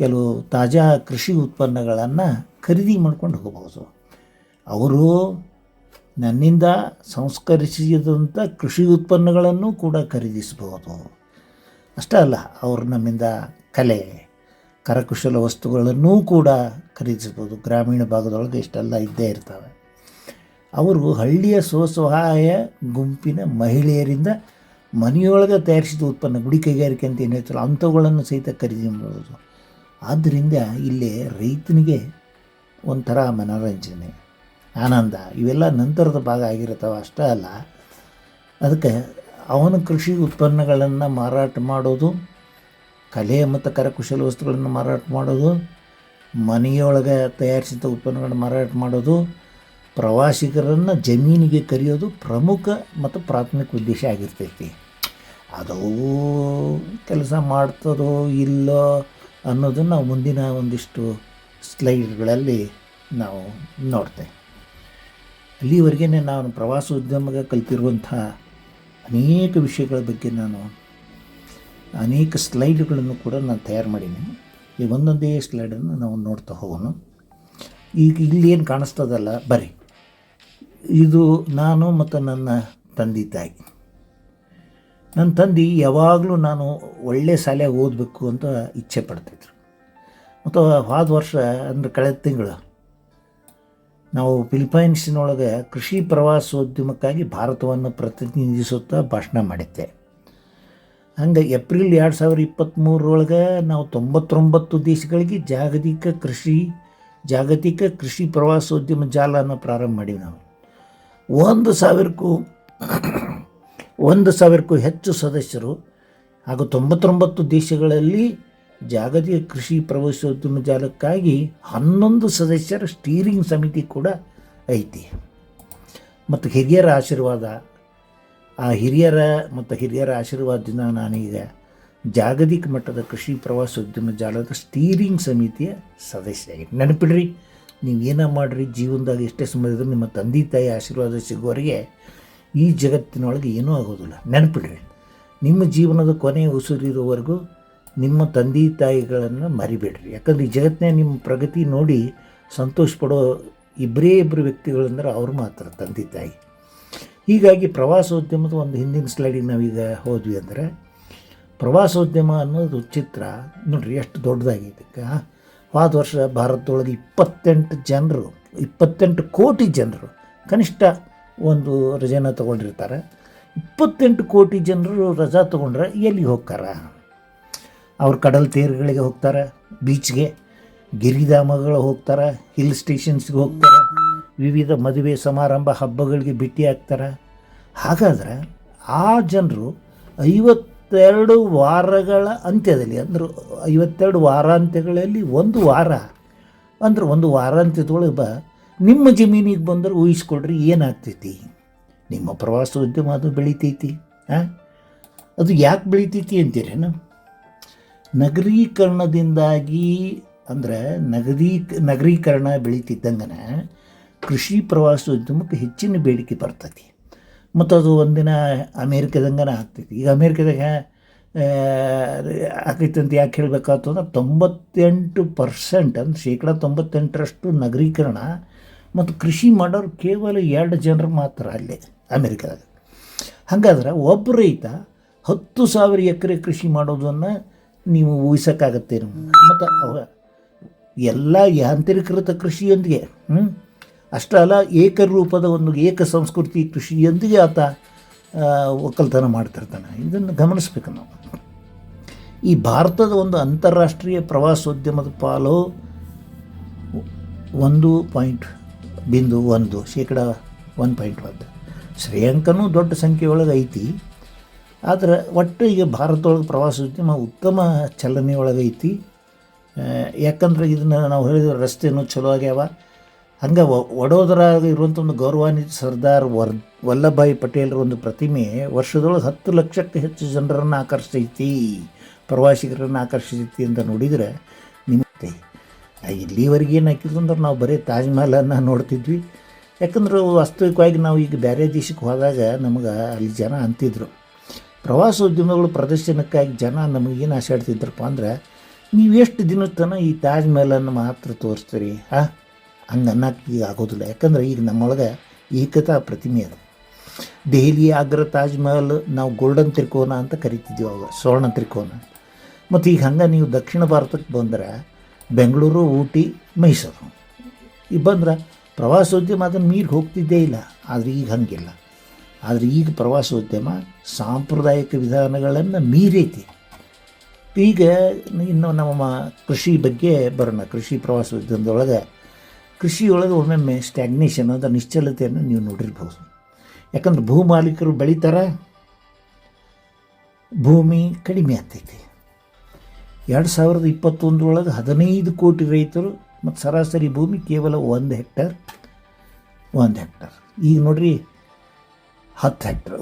ಕೆಲವು ತಾಜಾ ಕೃಷಿ ಉತ್ಪನ್ನಗಳನ್ನು ಖರೀದಿ ಮಾಡ್ಕೊಂಡು ಹೋಗಬಹುದು ಅವರು ನನ್ನಿಂದ ಸಂಸ್ಕರಿಸಿದಂಥ ಕೃಷಿ ಉತ್ಪನ್ನಗಳನ್ನು ಕೂಡ ಖರೀದಿಸಬಹುದು. ಅಷ್ಟೇ ಅಲ್ಲ, ಅವರು ನಮ್ಮಿಂದ ಕಲೆ, ಕರಕುಶಲ ವಸ್ತುಗಳನ್ನೂ ಕೂಡ ಖರೀದಿಸ್ಬೋದು ಗ್ರಾಮೀಣ ಭಾಗದೊಳಗೆ ಇಷ್ಟೆಲ್ಲ ಇದ್ದೇ ಇರ್ತವೆ. ಅವರು ಹಳ್ಳಿಯ ಸ್ವಸಹಾಯ ಗುಂಪಿನ ಮಹಿಳೆಯರಿಂದ ಮನೆಯೊಳಗೆ ತಯಾರಿಸಿದ ಉತ್ಪನ್ನ, ಗುಡಿ ಕೈಗಾರಿಕೆ ಅಂತ ಏನು ಹೇಳ್ತಾರೆ ಅಂಥವುಗಳನ್ನು ಸಹಿತ ಖರೀದಿ ಮಾಡ್ಬೋದು. ಆದ್ದರಿಂದ ಇಲ್ಲಿ ರೈತನಿಗೆ ಒಂಥರ ಮನೋರಂಜನೆ, ಆನಂದ, ಇವೆಲ್ಲ ನಂತರದ ಭಾಗ ಆಗಿರುತ್ತವೆ, ಅಷ್ಟೇ ಅಲ್ಲ. ಅದಕ್ಕೆ ಅವನ ಕೃಷಿ ಉತ್ಪನ್ನಗಳನ್ನು ಮಾರಾಟ ಮಾಡೋದು, ಕಲೆ ಮತ್ತು ಕರಕುಶಲ ವಸ್ತುಗಳನ್ನು ಮಾರಾಟ ಮಾಡೋದು, ಮನೆಯೊಳಗೆ ತಯಾರಿಸಿದ ಉತ್ಪನ್ನಗಳನ್ನು ಮಾರಾಟ ಮಾಡೋದು, ಪ್ರವಾಸಿಗರನ್ನು ಜಮೀನಿಗೆ ಕರೆಯೋದು ಪ್ರಮುಖ ಮತ್ತು ಪ್ರಾಥಮಿಕ ಉದ್ದೇಶ ಆಗಿರ್ತೈತಿ. ಅದು ಕೆಲಸ ಮಾಡ್ತದೋ ಇಲ್ಲೋ ಅನ್ನೋದನ್ನು ನಾವು ಮುಂದಿನ ಒಂದಿಷ್ಟು ಸ್ಲೈಡ್ಗಳಲ್ಲಿ ನಾವು ನೋಡ್ತೇವೆ. ಅಲ್ಲಿವರೆಗೆ ನಾನು ಪ್ರವಾಸೋದ್ಯಮಗ ಕಲಿತಿರುವಂಥ ಅನೇಕ ವಿಷಯಗಳ ಬಗ್ಗೆ ನಾನು ಅನೇಕ ಸ್ಲೈಡ್ಗಳನ್ನು ಕೂಡ ನಾನು ತಯಾರು ಮಾಡೀನಿ. ಈ ಒಂದೊಂದೇ ಸ್ಲೈಡನ್ನು ನಾವು ನೋಡ್ತಾ ಹೋಗೋಣ. ಈಗ ಇಲ್ಲಿ ಏನು ಕಾಣಿಸ್ತದಲ್ಲ ಬರೀ ಇದು ನಾನು ಮತ್ತು ನನ್ನ ತಂದೆ ತಾಯಿ. ನನ್ನ ತಂದೆ ಯಾವಾಗಲೂ ನಾನು ಒಳ್ಳೆಯ ಶಾಲೆಗೆ ಓದಬೇಕು ಅಂತ ಇಚ್ಛೆ ಪಡ್ತಿದ್ರು. ಮತ್ತು ಹಾದ ವರ್ಷ, ಅಂದರೆ ಕಳೆದ ತಿಂಗಳು, ನಾವು ಫಿಲಿಪೈನ್ಸಿನೊಳಗೆ ಕೃಷಿ ಪ್ರವಾಸೋದ್ಯಮಕ್ಕಾಗಿ ಭಾರತವನ್ನು ಪ್ರತಿನಿಧಿಸುತ್ತಾ ಭಾಷಣ ಮಾಡಿದ್ದೆ. ಹಂಗೆ ಏಪ್ರಿಲ್ ಎರಡು ಸಾವಿರ ಇಪ್ಪತ್ತ್ಮೂರರೊಳಗೆ ನಾವು ತೊಂಬತ್ತೊಂಬತ್ತು ದೇಶಗಳಿಗೆ ಜಾಗತಿಕ ಕೃಷಿ ಜಾಗತಿಕ ಕೃಷಿ ಪ್ರವಾಸೋದ್ಯಮ ಜಾಲನ ಪ್ರಾರಂಭ ಮಾಡೀವಿ ನಾವು ಒಂದು ಸಾವಿರಕ್ಕೂ ಒಂದು ಸಾವಿರಕ್ಕೂ ಹೆಚ್ಚು ಸದಸ್ಯರು ಹಾಗೂ ತೊಂಬತ್ತೊಂಬತ್ತು ದೇಶಗಳಲ್ಲಿ ಜಾಗತಿಕ ಕೃಷಿ ಪ್ರವೇಶೋದ್ಯಮ ಜಾಲಕ್ಕಾಗಿ ಹನ್ನೊಂದು ಸದಸ್ಯರ ಸ್ಟೀರಿಂಗ್ ಸಮಿತಿ ಕೂಡ ಐತಿ. ಮತ್ತು ಹಿರಿಯರ ಆಶೀರ್ವಾದ, ಆ ಹಿರಿಯರ ಮತ್ತು ಹಿರಿಯರ ಆಶೀರ್ವಾದದಿಂದ ನಾನೀಗ ಜಾಗತಿಕ ಮಟ್ಟದ ಕೃಷಿ ಪ್ರವಾಸೋದ್ಯಮ ಜಾಲದ ಸ್ಟೀರಿಂಗ್ ಸಮಿತಿಯ ಸದಸ್ಯ ಆಗಿ ನೆನಪಿಡ್ರಿ ನೀವು ಏನ ಮಾಡಿರಿ, ಜೀವನದಾಗ ಎಷ್ಟೇ ಸಮಯದಲ್ಲಿ ನಿಮ್ಮ ತಂದೆ ತಾಯಿ ಆಶೀರ್ವಾದ ಸಿಗುವವರೆಗೆ ಈ ಜಗತ್ತಿನೊಳಗೆ ಏನೂ ಆಗೋದಿಲ್ಲ. ನೆನಪಿಡ್ರಿ, ನಿಮ್ಮ ಜೀವನದ ಕೊನೆಯ ಉಸಿರಿರುವವರೆಗೂ ನಿಮ್ಮ ತಂದೆ ತಾಯಿಗಳನ್ನು ಮರಿಬೇಡ್ರಿ. ಯಾಕಂದ್ರೆ ಈ ಜಗತ್ತಿನ ನಿಮ್ಮ ಪ್ರಗತಿ ನೋಡಿ ಸಂತೋಷ ಪಡೋ ಇಬ್ಬರೇ ಇಬ್ಬರು ವ್ಯಕ್ತಿಗಳಂದ್ರೆ ಅವ್ರು ಮಾತ್ರ, ತಂದೆ ತಾಯಿ. ಹೀಗಾಗಿ ಪ್ರವಾಸೋದ್ಯಮದ ಒಂದು ಹಿಂದಿನ ಸ್ಲೈಡಿಗೆ ನಾವೀಗ ಹೋದ್ವಿ ಅಂದರೆ, ಪ್ರವಾಸೋದ್ಯಮ ಅನ್ನೋದು ಚಿತ್ರ ನೋಡ್ರಿ ಎಷ್ಟು ದೊಡ್ಡದಾಗಿದೆ. ಹೋದ ವರ್ಷ ಭಾರತದೊಳಗೆ ಇಪ್ಪತ್ತೆಂಟು ಜನರು, ಇಪ್ಪತ್ತೆಂಟು ಕೋಟಿ ಜನರು, ಕನಿಷ್ಠ ಒಂದು ರಜೆನ ತೊಗೊಂಡಿರ್ತಾರೆ. ಇಪ್ಪತ್ತೆಂಟು ಕೋಟಿ ಜನರು ರಜಾ ತೊಗೊಂಡ್ರೆ ಎಲ್ಲಿ ಹೋಗ್ತಾರ? ಅವ್ರು ಕಡಲ್ ತೇರುಗಳಿಗೆ ಹೋಗ್ತಾರೆ, ಬೀಚ್ಗೆ, ಗಿರಿಧಾಮಗಳು ಹೋಗ್ತಾರೆ, ಹಿಲ್ ಸ್ಟೇಷನ್ಸ್ಗೆ ಹೋಗ್ತಾರೆ, ವಿವಿಧ ಮದುವೆ ಸಮಾರಂಭ ಹಬ್ಬಗಳಿಗೆ ಭೇಟಿ ಆಗ್ತಾರೆ. ಹಾಗಾದ್ರೆ ಆ ಜನರು ಐವತ್ತೆರಡು ವಾರಗಳ ಅಂತ್ಯದಲ್ಲಿ, ಅಂದ್ರೆ ಐವತ್ತೆರಡು ವಾರಾಂತ್ಯಗಳಲ್ಲಿ ಒಂದು ವಾರ, ಅಂದ್ರೆ ಒಂದು ವಾರಾಂತ್ಯದೊಳಗೆ ನಿಮ್ಮ ಜಮೀನಿಗೆ ಬಂದರೆ ಊಹಿಸ್ಕೊಳ್ರಿ, ಏನಾಗ್ತೈತಿ? ನಿಮ್ಮ ಪ್ರವಾಸೋದ್ಯಮ ಅದು ಬೆಳಿತೈತಿ ಹಾಂ ಅದು ಯಾಕೆ ಬೆಳಿತೈತಿ ಅಂತೀರೇನು? ನಗರೀಕರಣದಿಂದಾಗಿ ಅಂದ್ರೆ ನಗರೀ, ನಗರೀಕರಣ ಬೆಳೀತಿದ್ದಂಗನ ಕೃಷಿ ಪ್ರವಾಸೋದ್ಯಮಕ್ಕೆ ಹೆಚ್ಚಿನ ಬೇಡಿಕೆ ಬರ್ತೈತಿ. ಮತ್ತು ಅದು ಒಂದಿನ ಅಮೇರಿಕದಂಗನ ಆಗ್ತೈತಿ. ಈಗ ಅಮೇರಿಕದಾಗ ಆಗೈತಂತ ಯಾಕೆ ಹೇಳಬೇಕಾಗ್ತದೆ ತೊಂಬತ್ತೆಂಟು ಪರ್ಸೆಂಟ್, ಅಂದ್ರೆ ಶೇಕಡ ತೊಂಬತ್ತೆಂಟರಷ್ಟು ನಗರೀಕರಣ ಮತ್ತು ಕೃಷಿ ಮಾಡೋರು ಕೇವಲ ಎರಡು ಜನರು ಮಾತ್ರ ಅಲ್ಲೇ ಅಮೇರಿಕದಾಗ ಹಾಗಾದ್ರೆ ಒಬ್ಬ ರೈತ ಹತ್ತು ಸಾವಿರ ಎಕರೆ ಕೃಷಿ ಮಾಡೋದನ್ನು ನೀವು ಊಹಿಸೋಕ್ಕಾಗತ್ತೆ ಮತ್ತು ಅವ ಎಲ್ಲ ಯಾಂತ್ರೀಕೃತ ಕೃಷಿಯೊಂದಿಗೆ ಹ್ಞೂ ಅಷ್ಟೇ ಅಲ್ಲ, ಏಕರೂಪದ ಒಂದು ಏಕ ಸಂಸ್ಕೃತಿ ಕೃಷಿಯೊಂದಿಗೆ ಆತ ಒಕ್ಕಲ್ತನ ಮಾಡ್ತಿರ್ತಾನೆ. ಇದನ್ನು ಗಮನಿಸ್ಬೇಕು ನಾವು. ಈ ಭಾರತದ ಒಂದು ಅಂತಾರಾಷ್ಟ್ರೀಯ ಪ್ರವಾಸೋದ್ಯಮದ ಪಾಲು ಒಂದು ಪಾಯಿಂಟ್ ಬಿಂದು ಒಂದು, ಶೇಕಡ ಒನ್ ಪಾಯಿಂಟ್ ಒಂದು. ಶ್ರೇಯಾಂಕನೂ ದೊಡ್ಡ ಸಂಖ್ಯೆಯೊಳಗೆ ಐತಿ. ಆದರೆ ಒಟ್ಟು ಈಗ ಭಾರತದೊಳಗೆ ಪ್ರವಾಸೋದ್ಯಮ ಉತ್ತಮ ಚಲನೆ ಒಳಗೆ ಐತಿ. ಯಾಕಂದ್ರೆ ಇದನ್ನು ನಾವು ಹೇಳಿದ್ರೆ ರಸ್ತೆನೂ ಚಲೋ ಆಗ್ಯಾವ. ಹಂಗೆ ವಡೋದರಾಗ ಇರುವಂಥ ಒಂದು ಗೌರವಾನ್ವಿತ ಸರ್ದಾರ್ ವರ್ ವಲ್ಲಭಾಯಿ ಪಟೇಲ್ರ ಒಂದು ಪ್ರತಿಮೆ ವರ್ಷದೊಳಗೆ ಹತ್ತು ಲಕ್ಷಕ್ಕೆ ಹೆಚ್ಚು ಜನರನ್ನು ಆಕರ್ಷಿಸೈತಿ ಪ್ರವಾಸಿಗರನ್ನು ಆಕರ್ಷಿಸೈತಿ ಅಂತ ನೋಡಿದರೆ ನಿಮಗೆ ಇಲ್ಲಿವರೆಗೆ ಏನು ಹಾಕಿದ್ರು ಅಂದ್ರೆ ನಾವು ಬರೀ ತಾಜ್ಮಹಲನ್ನು ನೋಡ್ತಿದ್ವಿ. ಯಾಕಂದ್ರೆ ವಾಸ್ತವಿಕವಾಗಿ ನಾವು ಈಗ ಬೇರೆ ದೇಶಕ್ಕೆ ಹೋದಾಗ ನಮಗೆ ಅಲ್ಲಿ ಜನ ಅಂತಿದ್ರು. ಪ್ರವಾಸೋದ್ಯಮಗಳು ಪ್ರದರ್ಶನಕ್ಕಾಗಿ ಜನ ನಮಗೇನು ಆಶಾಡ್ತಿದ್ರಪ್ಪ ಅಂದ್ರೆ, ನೀವು ಎಷ್ಟು ದಿನದ ತನಕ ಈ ತಾಜ್ಮಹಲನ್ನು ಮಾತ್ರ ತೋರಿಸ್ತೀರಿ? ಹಾ ಹಂಗೆ ಅನ್ನಕ್ಕೆ ಈಗ ಆಗೋದಿಲ್ಲ. ಯಾಕಂದ್ರೆ ಈಗ ನಮ್ಮೊಳಗೆ ಏಕತಾ ಪ್ರತಿಮೆ ಅದು. ದೆಹಲಿ ಆಗ್ರ ತಾಜ್ಮಹಲ್, ನಾವು ಗೋಲ್ಡನ್ ತ್ರಿಕೋನ ಅಂತ ಕರಿತಿದ್ವಿ ಅವಾಗ, ಸ್ವರ್ಣ ತ್ರಿಕೋನ. ಮತ್ತು ಈಗ ಹಂಗೆ ನೀವು ದಕ್ಷಿಣ ಭಾರತಕ್ಕೆ ಬಂದ್ರೆ ಬೆಂಗಳೂರು, ಊಟಿ, ಮೈಸೂರು. ಈಗ ಬಂದ್ರೆ ಪ್ರವಾಸೋದ್ಯಮ ಅದನ್ನು ಮೀರಿ ಹೋಗ್ತಿದ್ದೇ ಇಲ್ಲ. ಆದರೆ ಈಗ ಹಂಗಿಲ್ಲ. ಆದರೆ ಈಗ ಪ್ರವಾಸೋದ್ಯಮ ಸಾಂಪ್ರದಾಯಿಕ ವಿಧಾನಗಳನ್ನು ಮೀರೈತಿ. ಈಗ ಇನ್ನು ನಮ್ಮ ಕೃಷಿ ಬಗ್ಗೆ ಬರೋಣ. ಕೃಷಿ ಪ್ರವಾಸೋದ್ಯಮದೊಳಗೆ ಕೃಷಿಯೊಳಗೆ ಒಮ್ಮೊಮ್ಮೆ ಸ್ಟ್ಯಾಗ್ನೇಷನ್ ಅಂತ ನಿಶ್ಚಲತೆಯನ್ನು ನೀವು ನೋಡಿರ್ಬೋದು. ಯಾಕಂದ್ರೆ ಭೂ ಮಾಲೀಕರು ಬೆಳೀತಾರ, ಭೂಮಿ ಕಡಿಮೆ ಆಗ್ತೈತಿ. ಎರಡು ಸಾವಿರದ ಇಪ್ಪತ್ತೊಂದರೊಳಗೆ ಹದಿನೈದು ಕೋಟಿ ರೈತರು ಮತ್ತು ಸರಾಸರಿ ಭೂಮಿ ಕೇವಲ ಒಂದು ಹೆಕ್ಟರ್ ಒಂದು ಹೆಕ್ಟರ್. ಈಗ ನೋಡ್ರಿ, ಹತ್ತು ಹೆಕ್ಟರ್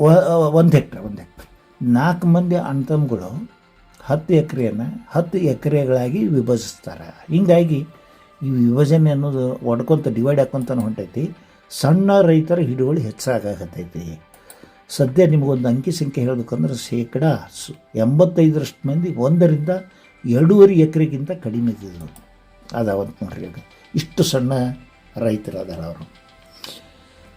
ಒಂದು ಹೆಕ್ಟರ್ ಒಂದು ಹೆಕ್ಟರ್. ನಾಲ್ಕು ಮಂದಿ ಅಣ್ತಮ್ಗಳು ಹತ್ತು ಎಕರೆಯನ್ನು, ಹತ್ತು ಎಕರೆಗಳಾಗಿ ವಿಭಜಿಸ್ತಾರೆ. ಹೀಗಾಗಿ ಈ ವಿಭಜನೆ ಅನ್ನೋದು ಒಡ್ಕೊಂತ, ಡಿವೈಡ್ ಹಾಕೊಂತಾನೆ ಹೊಂಟೈತಿ. ಸಣ್ಣ ರೈತರ ಹಿಡುವಳಿ ಹೆಚ್ಚಾಗತೈತಿ ಸದ್ಯ ನಿಮಗೊಂದು ಅಂಕಿ ಸಂಖ್ಯೆ ಹೇಳಬೇಕಂದ್ರೆ ಶೇಕಡ ಎಂಬತ್ತೈದರಷ್ಟು ಮಂದಿ ಒಂದರಿಂದ ಎರಡೂವರೆ ಎಕರೆಗಿಂತ ಕಡಿಮೆ ಇದ್ದಿದ್ರು ಅದಾವಂತ ನೋಡ್ರಿ ಈಗ ಇಷ್ಟು ಸಣ್ಣ ರೈತರು ಅದಾರ ಅವರು.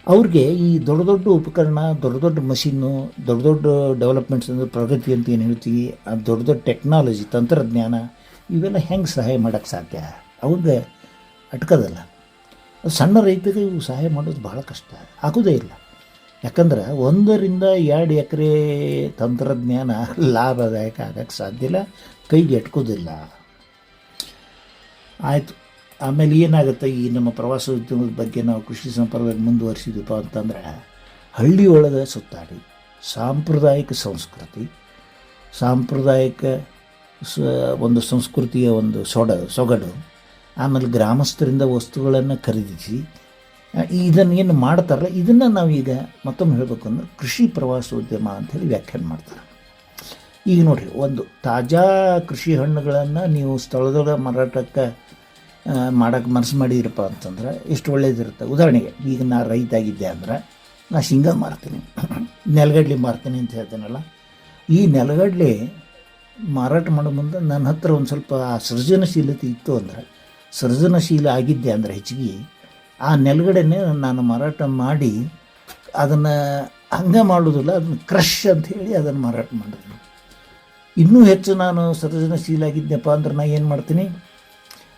ಅವ್ರಿಗೆ ಈ ದೊಡ್ಡ ದೊಡ್ಡ ಉಪಕರಣ, ದೊಡ್ಡ ದೊಡ್ಡ ಮಷಿನ್ನು ದೊಡ್ಡ ದೊಡ್ಡ ಡೆವಲಪ್ಮೆಂಟ್ಸ್ ಅಂದರೆ ಪ್ರಗತಿ ಅಂತ ಏನು ಹೇಳ್ತೀವಿ, ಆ ದೊಡ್ಡ ದೊಡ್ಡ ಟೆಕ್ನಾಲಜಿ, ತಂತ್ರಜ್ಞಾನ, ಇವೆಲ್ಲ ಹೆಂಗೆ ಸಹಾಯ ಮಾಡೋಕ್ಕೆ ಸಾಧ್ಯ? ಅವ್ರಿಗೆ ಅಟ್ಕೋದಲ್ಲ. ಸಣ್ಣ ರೈತರಿಗೆ ಇವು ಸಹಾಯ ಮಾಡೋದು ಭಾಳ ಕಷ್ಟ. ಆಗೋದೇ ಇಲ್ಲ. ಯಾಕಂದ್ರೆ ಒಂದರಿಂದ ಎರಡು ಎಕರೆ ತಂತ್ರಜ್ಞಾನ ಲಾಭದಾಯಕ ಆಗಕ್ಕೆ ಸಾಧ್ಯ ಇಲ್ಲ. ಕೈಗೆ ಎಟ್ಕೋದಿಲ್ಲ. ಆಯಿತು. ಆಮೇಲೆ ಏನಾಗುತ್ತೆ, ಈ ನಮ್ಮ ಪ್ರವಾಸೋದ್ಯಮದ ಬಗ್ಗೆ ನಾವು ಕೃಷಿ ಸಂಪರ್ಕ ಮುಂದುವರಿಸಿದ್ವಪ್ಪ ಅಂತಂದ್ರೆ ಹಳ್ಳಿ ಸುತ್ತಾಡಿ, ಸಾಂಪ್ರದಾಯಿಕ ಸಂಸ್ಕೃತಿ, ಸಾಂಪ್ರದಾಯಿಕ ಸ, ಒಂದು ಸಂಸ್ಕೃತಿಯ ಒಂದು ಸೊಡ, ಸೊಗಡು, ಆಮೇಲೆ ಗ್ರಾಮಸ್ಥರಿಂದ ವಸ್ತುಗಳನ್ನು ಖರೀದಿಸಿ ಇದನ್ನು ಏನು ಮಾಡ್ತಾರಲ್ಲ, ಇದನ್ನು ನಾವೀಗ ಮತ್ತೊಮ್ಮೆ ಹೇಳಬೇಕು ಅಂದ್ರೆ ಕೃಷಿ ಪ್ರವಾಸೋದ್ಯಮ ಅಂಥೇಳಿ ವ್ಯಾಖ್ಯಾನ ಮಾಡ್ತಾರೆ. ಈಗ ನೋಡಿರಿ, ಒಂದು ತಾಜಾ ಕೃಷಿ ಹಣ್ಣುಗಳನ್ನು ನೀವು ಸ್ಥಳದೊಳಗೆ ಮಾರಾಟಕ್ಕೆ ಮಾಡೋಕ್ಕೆ ಮನಸ್ಸು ಮಾಡಿದ್ರಪ್ಪ ಅಂತಂದ್ರೆ ಎಷ್ಟು ಒಳ್ಳೇದಿರುತ್ತೆ. ಉದಾಹರಣೆಗೆ, ಈಗ ನಾ ರೈತ ಆಗಿದ್ದೆ ಅಂದ್ರೆ ನಾ ಶೇಂಗಾ ಮಾರ್ತೀನಿ, ನೆಲಗಡ್ಲೆ ಮಾರ್ತೀನಿ ಅಂತ ಹೇಳ್ತೇನಲ್ಲ, ಈ ನೆಲಗಡ್ಲೆ ಮಾರಾಟ ಮಾಡೋ ಮುಂದೆ ನನ್ನ ಹತ್ರ ಒಂದು ಸ್ವಲ್ಪ ಆ ಸೃಜನಶೀಲತೆ ಇತ್ತು ಅಂದರೆ, ಸೃಜನಶೀಲ ಆಗಿದ್ದೆ ಅಂದರೆ ಹೆಚ್ಚಿಗೆ, ಆ ನೆಲಗಡೆನೆ ನಾನು ಮಾರಾಟ ಮಾಡಿ ಅದನ್ನು ಹಂಗೆ ಮಾಡೋದಿಲ್ಲ, ಅದನ್ನು ಕ್ರಷ್ ಅಂತ ಹೇಳಿ ಅದನ್ನು ಮಾರಾಟ ಮಾಡಿದ್ರು ಇನ್ನೂ ಹೆಚ್ಚು ನಾನು ಸೃಜನಶೀಲ ಆಗಿದ್ದೆಪ್ಪ ಅಂದ್ರೆ ನಾನು ಏನು ಮಾಡ್ತೀನಿ?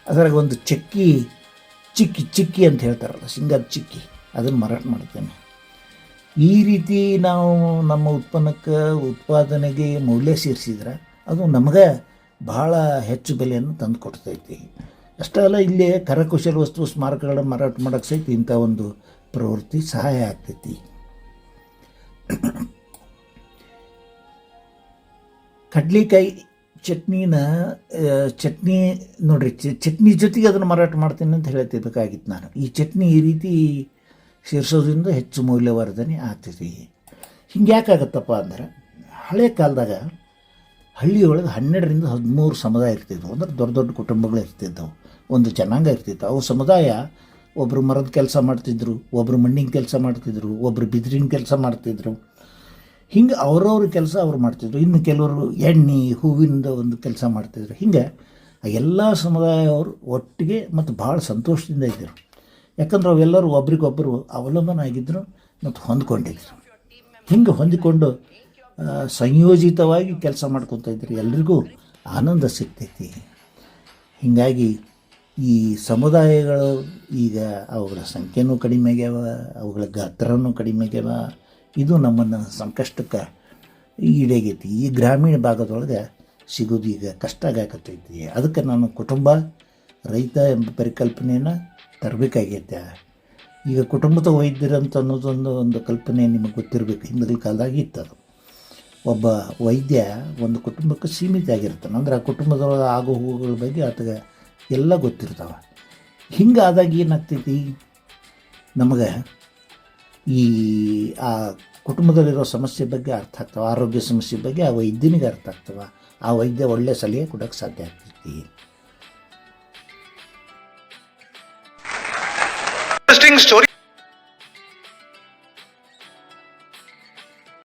ಅದರಾಗ ಒಂದು ಚಕ್ಕಿ, ಚಿಕ್ಕಿ ಚಿಕ್ಕಿ ಅಂತ ಹೇಳ್ತಾರಲ್ಲ, ಶೇಂಗಾದ ಚಿಕ್ಕಿ, ಅದನ್ನು ಮಾರಾಟ ಮಾಡ್ತೇನೆ. ಈ ರೀತಿ ನಾವು ನಮ್ಮ ಉತ್ಪನ್ನಕ್ಕೆ ಉತ್ಪಾದನೆಗೆ ಮೌಲ್ಯ ಸೇರಿಸಿದ್ರೆ, ಅದು ನಮಗೆ ಭಾಳ ಹೆಚ್ಚು ಬೆಲೆಯನ್ನು ತಂದು ಕೊಡ್ತೈತಿ. ಅಷ್ಟೇ ಅಲ್ಲ, ಇಲ್ಲಿ ಕರಕುಶಲ ವಸ್ತು ಸ್ಮಾರಕಗಳನ್ನು ಮಾರಾಟ ಮಾಡೋಕ್ಕೆ ಸಹಿತ ಇಂಥ ಒಂದು ಪ್ರವೃತ್ತಿ ಸಹಾಯ ಆಗ್ತೈತಿ. ಕಡ್ಲೆಕಾಯಿ ಚಟ್ನಿನ ಚಟ್ನಿ ನೋಡ್ರಿ ಚಟ್ನಿ ಜೊತೆಗೆ ಅದನ್ನು ಮಾರಾಟ ಮಾಡ್ತೀನಿ ಅಂತ ಹೇಳ್ತಿರ್ಬೇಕಾಗಿತ್ತು ನಾನು. ಈ ಚಟ್ನಿ ಈ ರೀತಿ ಸೇರಿಸೋದ್ರಿಂದ ಹೆಚ್ಚು ಮೌಲ್ಯವರ್ಧನೆ ಆಗ್ತೈತಿ ಹಿಂಗೆ ಯಾಕಾಗತ್ತಪ್ಪ ಅಂದ್ರೆ, ಹಳೆ ಕಾಲದಾಗ ಹಳ್ಳಿಯೊಳಗೆ ಹನ್ನೆರಡರಿಂದ ಹದಿಮೂರು ಸಮುದಾಯ ಇರ್ತಿದ್ವು. ಅಂದ್ರೆ ದೊಡ್ಡ ದೊಡ್ಡ ಕುಟುಂಬಗಳು ಇರ್ತಿದ್ದವು. ಒಂದು ಜನಾಂಗ ಇರ್ತಿತ್ತು. ಅವು ಸಮುದಾಯ ಒಬ್ಬರು ಮರದ ಕೆಲಸ ಮಾಡ್ತಿದ್ರು ಒಬ್ಬರು ಮಣ್ಣಿನ ಕೆಲಸ ಮಾಡ್ತಿದ್ರು ಒಬ್ಬರು ಬಿದಿರಿನ ಕೆಲಸ ಮಾಡ್ತಿದ್ರು. ಹಿಂಗೆ ಅವ್ರವ್ರ ಕೆಲಸ ಅವ್ರು ಮಾಡ್ತಿದ್ರು. ಇನ್ನು ಕೆಲವರು ಎಣ್ಣೆ, ಹೂವಿಂದ ಒಂದು ಕೆಲಸ ಮಾಡ್ತಿದ್ರು. ಹಿಂಗೆ ಆ ಎಲ್ಲ ಸಮುದಾಯವರು ಒಟ್ಟಿಗೆ ಮತ್ತು ಭಾಳ ಸಂತೋಷದಿಂದ ಇದ್ದರು ಯಾಕಂದ್ರೆ ಅವೆಲ್ಲರೂ ಒಬ್ರಿಗೊಬ್ಬರು ಅವಲಂಬನ ಆಗಿದ್ದರು ಮತ್ತು ಹೊಂದ್ಕೊಂಡಿದ್ರು. ಹಿಂಗೆ ಹೊಂದಿಕೊಂಡು ಸಂಯೋಜಿತವಾಗಿ ಕೆಲಸ ಮಾಡ್ಕೊತ ಇದ್ರು. ಎಲ್ರಿಗೂ ಆನಂದ ಸಿಗ್ತೈತಿ. ಹೀಗಾಗಿ ಈ ಸಮುದಾಯಗಳು ಈಗ ಅವುಗಳ ಸಂಖ್ಯೆನೂ ಕಡಿಮೆ ಆಗ್ಯಾವ, ಅವುಗಳ ಗಾತ್ರನೂ ಕಡಿಮೆ ಇದು ನಮ್ಮನ್ನು ಸಂಕಷ್ಟಕ್ಕೆ ಈಡೇಗೈತಿ. ಈ ಗ್ರಾಮೀಣ ಭಾಗದೊಳಗೆ ಸಿಗೋದು ಈಗ ಕಷ್ಟ ಆಗಾಕತ್ತೈತಿ. ಅದಕ್ಕೆ ನಾನು ಕುಟುಂಬ, ರೈತ ಎಂಬ ಪರಿಕಲ್ಪನೆಯನ್ನು ತರಬೇಕಾಗೈತೆ. ಈಗ ಕುಟುಂಬದ ವೈದ್ಯರಂತ ಅನ್ನೋದೊಂದು ಒಂದು ಕಲ್ಪನೆ ನಿಮಗೆ ಗೊತ್ತಿರಬೇಕು. ಹಿಂದಿನ ಕಾಲದಾಗ ಇತ್ತು ಅದು. ಒಬ್ಬ ವೈದ್ಯ ಒಂದು ಕುಟುಂಬಕ್ಕೆ ಸೀಮಿತ ಆಗಿರ್ತಾನೆ. ಅಂದ್ರೆ ಆ ಕುಟುಂಬದೊಳಗೆ ಆಗೋ ಹೋಗುಗಳ ಬಗ್ಗೆ ಆತಗೆ ಎಲ್ಲ ಗೊತ್ತಿರ್ತಾವೆ. ಹಿಂಗಾದಾಗ ಏನಾಗ್ತೈತಿ? ನಮಗೆ ಈ, ಆ ಕುಟುಂಬದಲ್ಲಿರೋ ಸಮಸ್ಯೆ ಬಗ್ಗೆ ಅರ್ಥ ಆಗ್ತವೆ, ಆರೋಗ್ಯ ಸಮಸ್ಯೆ ಬಗ್ಗೆ ಆ ವೈದ್ಯನಿಗೆ ಅರ್ಥ ಆಗ್ತವೆ, ಆ ವೈದ್ಯ ಒಳ್ಳೆ ಸಲಹೆ ಕೊಡೋಕ್ಕೆ ಸಾಧ್ಯ ಆಗ್ತೈತಿ. ಸ್ಟೋರಿ